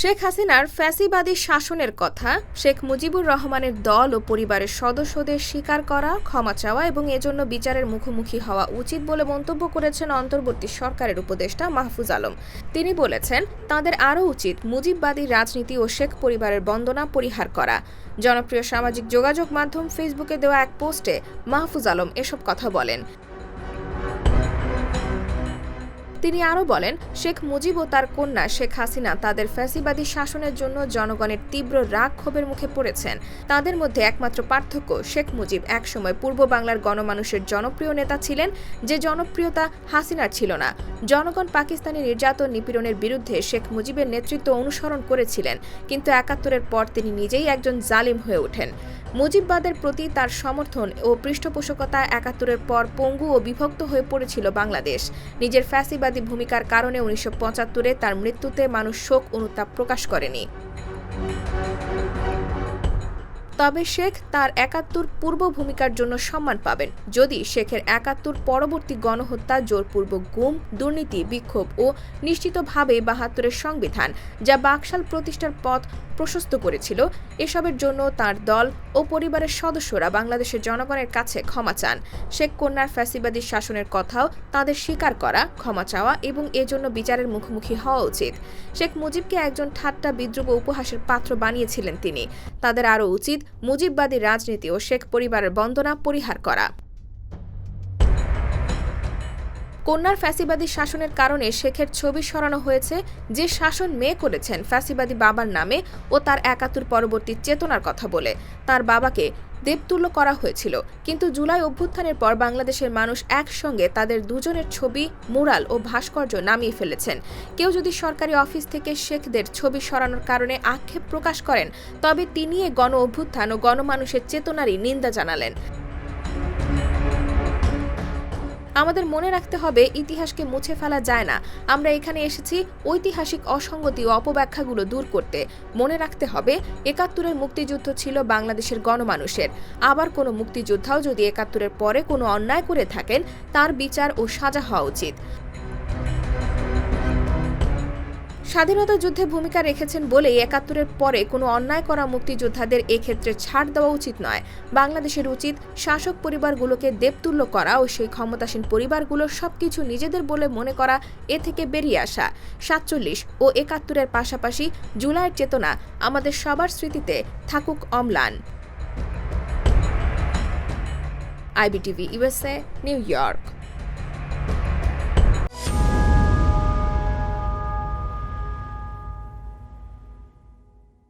শেখ হাসিনার ফ্যাসিবাদী শাসনের কথা, শেখ মুজিবুর রহমানের দল ও পরিবারের সদস্যদের স্বীকার করা, ক্ষমা চাওয়া এবং এজন্য বিচারের মুখোমুখি হওয়া উচিত বলে মন্তব্য করেছেন অন্তর্বর্তী সরকারের উপদেষ্টা মাহফুজ আলম। তিনি বলেছেন, তাদের আরও উচিত মুজিববাদী রাজনীতি ও শেখ পরিবারের বন্দনা পরিহার করা। জনপ্রিয় সামাজিক যোগাযোগ মাধ্যম ফেসবুকে দেওয়া এক পোস্টে মাহফুজ আলম এসব কথা বলেন। তিনি আরও বলেন, শেখ মুজিব ও তার কন্যা শেখ হাসিনা তাদের ফ্যাসিবাদী শাসনের জন্য জনগণের তীব্র রাগ ক্ষোভের মুখে পড়েছেন। তাদের মধ্যে একমাত্র পার্থক্য, শেখ মুজিব একসময় পূর্ব বাংলার গণমানুষের জনপ্রিয় নেতা ছিলেন, যে জনপ্রিয়তা হাসিনার ছিল না। জনগণ পাকিস্তানি নির্যাতন নিপীড়নের বিরুদ্ধে শেখ মুজিবের নেতৃত্ব অনুসরণ করেছিলেন, কিন্তু একাত্তরের পর তিনি নিজেই একজন জালিম হয়ে ওঠেন। মুজিববাদের প্রতি তার সমর্থন ও পৃষ্ঠপোষকতা একাত্তরের পর পঙ্গু ও বিভক্ত হয়ে পড়েছিল বাংলাদেশ। নিজের ফ্যাসিবাদী ভূমিকার কারণে উনিশশো পঁচাত্তরে তার মৃত্যুতে মানুষ শোক অনুতাপ প্রকাশ করেনি। তবে শেখ তার একাত্তর পূর্ব ভূমিকার জন্য সম্মান পাবেন। যদি শেখের একাত্তর পরবর্তী গণহত্যা, জোরপূর্বক গুম, দুর্নীতি, বিক্ষোভ ও নিশ্চিতভাবে বাহাত্তরের সংবিধান যা বাকশাল প্রতিষ্ঠার পথ প্রশস্ত করেছিল, এসবের জন্য তার দল ও পরিবারের সদস্যরা বাংলাদেশের জনগণের কাছে ক্ষমা চান। শেখ কন্যার ফ্যাসিবাদী শাসনের কথাও তাদের স্বীকার করা, ক্ষমা চাওয়া এবং এজন্য বিচারের মুখোমুখি হওয়া উচিত। শেখ মুজিবকে একজন ঠাট্টা বিদ্রুপ উপহাসের পাত্র বানিয়েছিলেন তিনি। তাদের আরও উচিত মুজিববাদী রাজনীতি ও শেখ পরিবারের বন্দনা পরিহার করা। কন্যার ফ্যাসিবাদী শাসনের কারণে শেখের ছবি সরানো হয়েছে, যে শাসন মেয়ে করেছেন ফ্যাসিবাদী বাবার নামে ও তার একাত্তর পরবর্তী চেতনার কথা বলে। তার বাবাকে দেবতুল্য করা হয়েছিল। কিন্তু জুলাই অভ্যুত্থানের পর বাংলাদেশের মানুষ একসঙ্গে তাদের দুজনের ছবি, মুরাল ও ভাস্কর্য নামিয়ে ফেলেছেন। কেউ যদি সরকারি অফিস থেকে শেখদের ছবি সরানোর কারণে আক্ষেপ প্রকাশ করেন, তবে তিনি গণ অভ্যুত্থান ও গণমানুষের চেতনারই নিন্দা জানালেন। আমাদের মনে রাখতে হবে ইতিহাসকে মুছে ফেলা যায় না। আমরা এখানে এসেছি ঐতিহাসিক অসঙ্গতি ও অপব্যাখ্যাগুলো দূর করতে। মনে রাখতে হবে, একাত্তরের মুক্তিযুদ্ধ ছিল বাংলাদেশের গণমানুষের। আবার কোনো মুক্তিযোদ্ধাও যদি একাত্তরের পরে কোনো অন্যায় করে থাকেন, তার বিচার ও সাজা হওয়া উচিত। স্বাধীনতা যুদ্ধে ভূমিকা রেখেছেন বলেই একাত্তরের পরে কোনো অন্যায় করা মুক্তিযোদ্ধাদের এক্ষেত্রে ছাড় দেওয়া উচিত নয়। বাংলাদেশের উচিত শাসক পরিবারগুলোকে দেবতুল্য করা ও সেই ক্ষমতাসীন পরিবারগুলোর সবকিছু নিজেদের বলে মনে করা এ থেকে বেরিয়ে আসা। সাতচল্লিশ ও একাত্তরের পাশাপাশি জুলাইয়ের চেতনা আমাদের সবার স্মৃতিতে থাকুক অম্লান। IBTV USA New York.